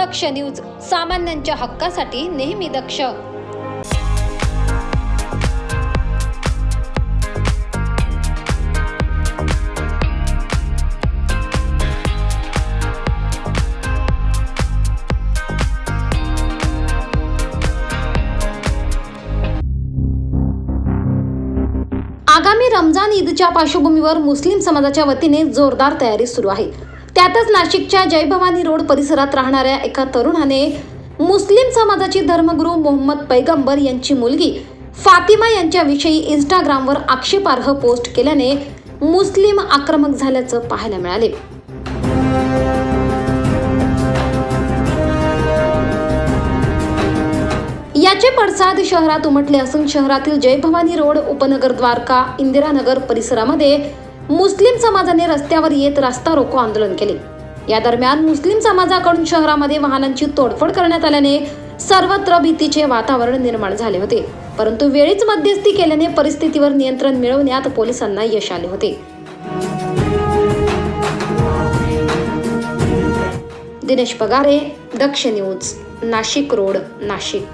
दक्ष news सामान्यांच्या हक्कासाठी नेहमी दक्ष. आगामी रमजान ईदच्या पार्श्वभूमीवर मुस्लिम समाजाच्या वतीने जोरदार तयारी सुरू आहे. त्यातच नाशिकच्या जय भवानी रोड परिसरात राहणाऱ्या एका तरुणाने मुस्लिम समाजाची धर्मगुरू मोहम्मद पैगंबर यांची मुलगी फातिमा यांच्याविषयी इंस्टाग्रामवर आक्षेपार्ह पोस्ट केल्याने मुस्लिम आक्रमक झाल्याचं पाहायला मिळाले. याचे पडसाद शहरात उमटले असून शहरातील जय भवानी रोड उपनगर द्वारका इंदिरानगर परिसरामध्ये मुस्लिम समाजाने रस्त्यावर येत रास्ता रोको आंदोलन केले. या दरम्यान मुस्लिम समाजाकडून शहरामध्ये वाहनांची तोडफोड करण्यात आल्याने सर्वत्र भीतीचे वातावरण निर्माण झाले होते. परंतु वेळीच मध्यस्थी केल्याने परिस्थितीवर नियंत्रण मिळवण्यात पोलिसांना यश आले होते. Dinesh Pagare Daksh news Nashik road Nashik.